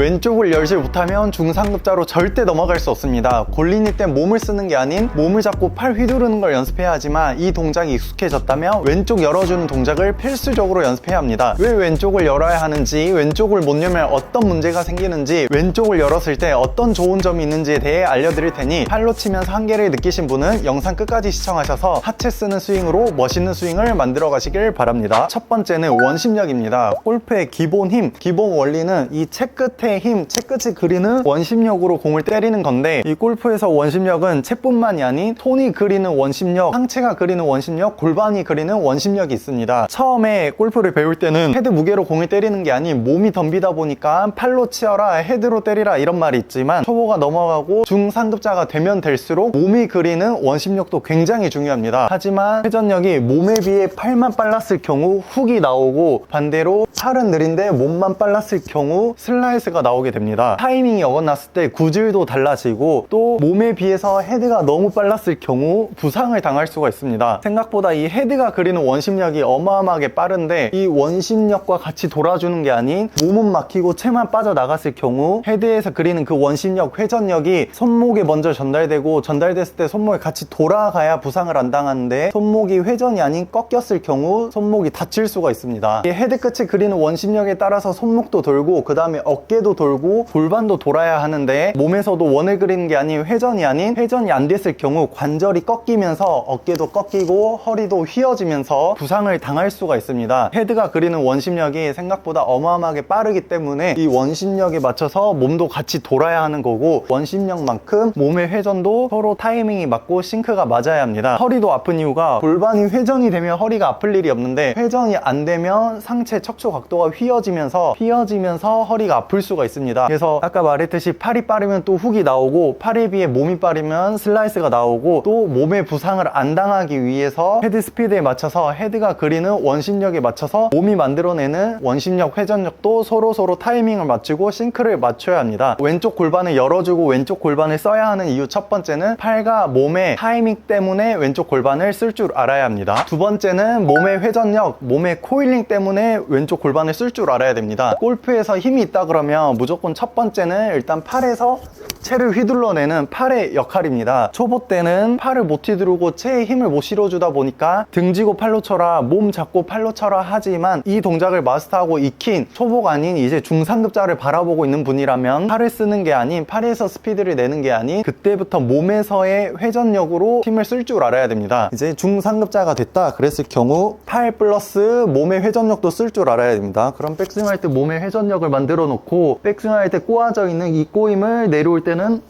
왼쪽을 열지 못하면 중상급자로 절대 넘어갈 수 없습니다. 골린이 때 몸을 쓰는 게 아닌 몸을 잡고 팔 휘두르는 걸 연습해야 하지만 이 동작이 익숙해졌다면 왼쪽 열어주는 동작을 필수적으로 연습해야 합니다. 왜 왼쪽을 열어야 하는지, 왼쪽을 못 열면 어떤 문제가 생기는지, 왼쪽을 열었을 때 어떤 좋은 점이 있는지에 대해 알려드릴 테니 팔로 치면서 한계를 느끼신 분은 영상 끝까지 시청하셔서 하체 쓰는 스윙으로 멋있는 스윙을 만들어 가시길 바랍니다. 첫 번째는 원심력입니다. 골프의 기본 힘, 기본 원리는 이 채 끝의 힘, 채끝이 그리는 원심력으로 공을 때리는 건데 이 골프에서 원심력은 채뿐만이 아닌 톤이 그리는 원심력, 상체가 그리는 원심력, 골반이 그리는 원심력이 있습니다. 처음에 골프를 배울 때는 헤드 무게로 공을 때리는 게 아닌 몸이 덤비다 보니까 팔로 치어라, 헤드로 때리라 이런 말이 있지만 초보가 넘어가고 중상급자가 되면 될수록 몸이 그리는 원심력도 굉장히 중요합니다. 하지만 회전력이 몸에 비해 팔만 빨랐을 경우 훅이 나오고 반대로 팔은 느린데 몸만 빨랐을 경우 슬라이스가 나오게 됩니다. 타이밍이 어긋났을 때 구질도 달라지고 또 몸에 비해서 헤드가 너무 빨랐을 경우 부상을 당할 수가 있습니다. 생각보다 이 헤드가 그리는 원심력이 어마어마하게 빠른데 이 원심력과 같이 돌아주는 게 아닌 몸은 막히고 채만 빠져나갔을 경우 헤드에서 그리는 그 원심력, 회전력이 손목에 먼저 전달되고 전달됐을 때 손목에 같이 돌아가야 부상을 안 당하는데 손목이 회전이 아닌 꺾였을 경우 손목이 다칠 수가 있습니다. 이 헤드 끝이 그리는 원심력에 따라서 손목도 돌고 그 다음에 어깨 도 돌고 골반도 돌아야 하는데 몸에서도 원을 그리는 게 아닌 회전이 아닌 회전이 안 됐을 경우 관절이 꺾이면서 어깨도 꺾이고 허리도 휘어지면서 부상을 당할 수가 있습니다. 헤드가 그리는 원심력이 생각보다 어마어마하게 빠르기 때문에 이 원심력에 맞춰서 몸도 같이 돌아야 하는 거고 원심력만큼 몸의 회전도 서로 타이밍이 맞고 싱크가 맞아야 합니다. 허리도 아픈 이유가 골반이 회전이 되면 허리가 아플 일이 없는데 회전이 안 되면 상체 척추 각도가 휘어지면서 휘어지면서 허리가 아플 수가 있습니다. 그래서 아까 말했듯이 팔이 빠르면 또 훅이 나오고 팔에 비해 몸이 빠르면 슬라이스가 나오고 또 몸의 부상을 안 당하기 위해서 헤드 스피드에 맞춰서 헤드가 그리는 원심력에 맞춰서 몸이 만들어내는 원심력 회전력도 서로 서로 타이밍을 맞추고 싱크를 맞춰야 합니다. 왼쪽 골반을 열어주고 왼쪽 골반을 써야 하는 이유 첫 번째는 팔과 몸의 타이밍 때문에 왼쪽 골반을 쓸 줄 알아야 합니다. 두 번째는 몸의 회전력, 몸의 코일링 때문에 왼쪽 골반을 쓸 줄 알아야 됩니다. 골프에서 힘이 있다 그러면 무조건 첫 번째는 일단 팔에서 채를 휘둘러내는 팔의 역할입니다. 초보 때는 팔을 못 휘두르고 채에 힘을 못 실어주다 보니까 등지고 팔로 쳐라, 몸 잡고 팔로 쳐라 하지만 이 동작을 마스터하고 익힌 초보가 아닌 이제 중상급자를 바라보고 있는 분이라면 팔을 쓰는 게 아닌 팔에서 스피드를 내는 게 아닌 그때부터 몸에서의 회전력으로 힘을 쓸 줄 알아야 됩니다. 이제 중상급자가 됐다 그랬을 경우 팔 플러스 몸의 회전력도 쓸 줄 알아야 됩니다. 그럼 백스윙 할 때 몸의 회전력을 만들어 놓고 백스윙 할때 꼬아져 있는 이 꼬임을 내려올 때는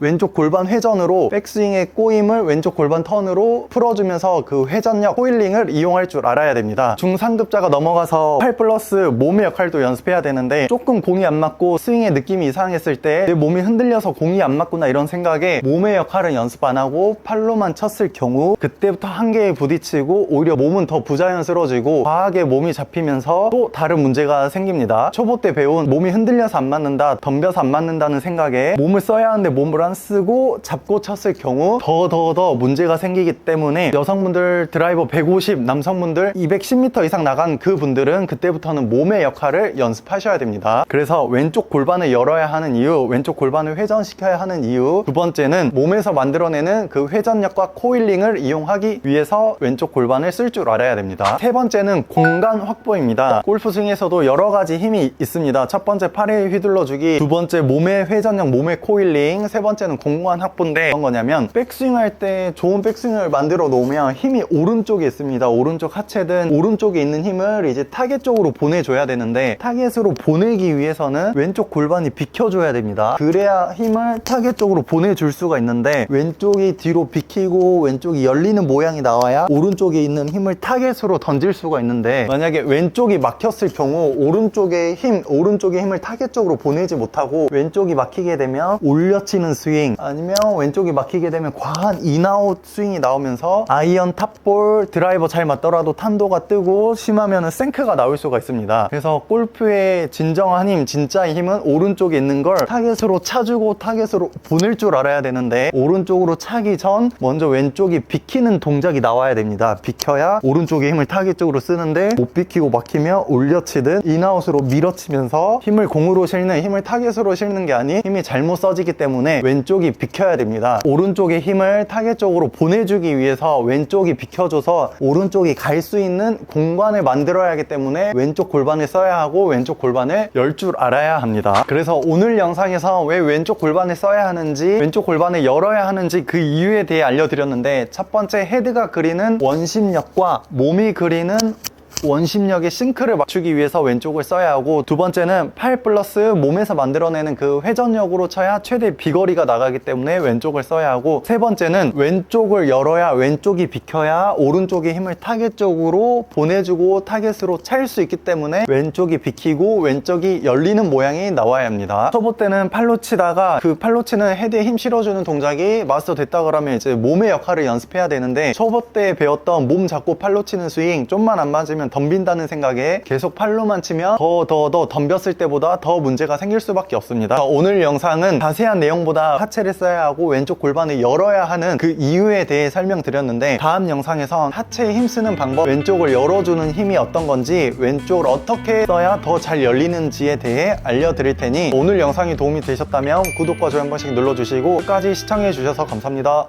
왼쪽 골반 회전으로 백스윙의 꼬임을 왼쪽 골반 턴으로 풀어주면서 그 회전력 호일링을 이용할 줄 알아야 됩니다. 중상급자가 넘어가서 8 플러스 몸의 역할도 연습해야 되는데 조금 공이 안 맞고 스윙의 느낌이 이상했을 때 내 몸이 흔들려서 공이 안 맞구나 이런 생각에 몸의 역할은 연습 안 하고 팔로만 쳤을 경우 그때부터 한계에 부딪히고 오히려 몸은 더 부자연스러워지고 과하게 몸이 잡히면서 또 다른 문제가 생깁니다. 초보 때 배운 몸이 흔들려서 안 맞는다, 덤벼서 안 맞는다는 생각에 몸을 써야 하는데 몸을 안 쓰고 잡고 쳤을 경우 더 더 더 문제가 생기기 때문에 여성분들 드라이버 150, 남성분들 210m 이상 나간 그 분들은 그때부터는 몸의 역할을 연습하셔야 됩니다. 그래서 왼쪽 골반을 열어야 하는 이유, 왼쪽 골반을 회전시켜야 하는 이유, 두 번째는 몸에서 만들어내는 그 회전력과 코일링을 이용하기 위해서 왼쪽 골반을 쓸 줄 알아야 됩니다. 세 번째는 공간 확보입니다. 골프 스윙에서도 여러 가지 힘이 있습니다. 첫 번째 팔에 휘둘러주기, 두 번째 몸의 회전력, 몸의 코일링, 세 번째 는 공간 확보인데 어떤 거냐면 백스윙 할 때 좋은 백스윙을 만들어 놓으면 힘이 오른쪽에 있습니다. 오른쪽 하체든 오른쪽에 있는 힘을 이제 타겟 쪽으로 보내줘야 되는데 타겟으로 보내기 위해서는 왼쪽 골반이 비켜줘야 됩니다. 그래야 힘을 타겟 쪽으로 보내줄 수가 있는데 왼쪽이 뒤로 비키고 왼쪽이 열리는 모양이 나와야 오른쪽에 있는 힘을 타겟으로 던질 수가 있는데 만약에 왼쪽이 막혔을 경우 오른쪽의 힘, 오른쪽의 힘을 타겟 쪽으로 보내지 못하고 왼쪽이 막히게 되면 올려치는 스윙 아니면 왼쪽이 막히게 되면 과한 인아웃 스윙이 나오면서 아이언 탑볼 드라이버 잘 맞더라도 탄도가 뜨고 심하면 생크가 나올 수가 있습니다. 그래서 골프의 진정한 힘, 진짜의 힘은 오른쪽에 있는 걸 타겟으로 차주고 타겟으로 보낼 줄 알아야 되는데 오른쪽으로 차기 전 먼저 왼쪽이 비키는 동작이 나와야 됩니다. 비켜야 오른쪽에 힘을 타겟 쪽으로 쓰는데 못 비키고 막히면 올려치든 인아웃으로 밀어치면서 힘을 공으로 실는 힘을 타겟으로 실는 게 아닌 힘이 잘못 써지기 때문에 왼 쪽이 비켜야 됩니다. 오른쪽의 힘을 타겟 쪽으로 보내주기 위해서 왼쪽이 비켜줘서 오른쪽이 갈 수 있는 공간을 만들어야 하기 때문에 왼쪽 골반을 써야 하고 왼쪽 골반을 열 줄 알아야 합니다. 그래서 오늘 영상에서 왜 왼쪽 골반을 써야 하는지 왼쪽 골반을 열어야 하는지 그 이유에 대해 알려드렸는데 첫 번째 헤드가 그리는 원심력과 몸이 그리는 원심력의 싱크를 맞추기 위해서 왼쪽을 써야 하고 두 번째는 팔 플러스 몸에서 만들어내는 그 회전력으로 쳐야 최대 비거리가 나가기 때문에 왼쪽을 써야 하고 세 번째는 왼쪽을 열어야 왼쪽이 비켜야 오른쪽의 힘을 타겟 쪽으로 보내주고 타겟으로 찰 수 있기 때문에 왼쪽이 비키고 왼쪽이 열리는 모양이 나와야 합니다. 초보 때는 팔로 치다가 그 팔로 치는 헤드에 힘 실어주는 동작이 마스터 됐다 그러면 이제 몸의 역할을 연습해야 되는데 초보 때 배웠던 몸 잡고 팔로 치는 스윙 좀만 안 맞으면 덤빈다는 생각에 계속 팔로만 치면 더 더 더 덤볐을 때보다 더 문제가 생길 수밖에 없습니다. 오늘 영상은 자세한 내용보다 하체를 써야 하고 왼쪽 골반을 열어야 하는 그 이유에 대해 설명드렸는데 다음 영상에선 하체에 힘쓰는 방법, 왼쪽을 열어주는 힘이 어떤 건지 왼쪽을 어떻게 써야 더 잘 열리는지에 대해 알려드릴 테니 오늘 영상이 도움이 되셨다면 구독과 좋아요 한 번씩 눌러주시고 끝까지 시청해주셔서 감사합니다.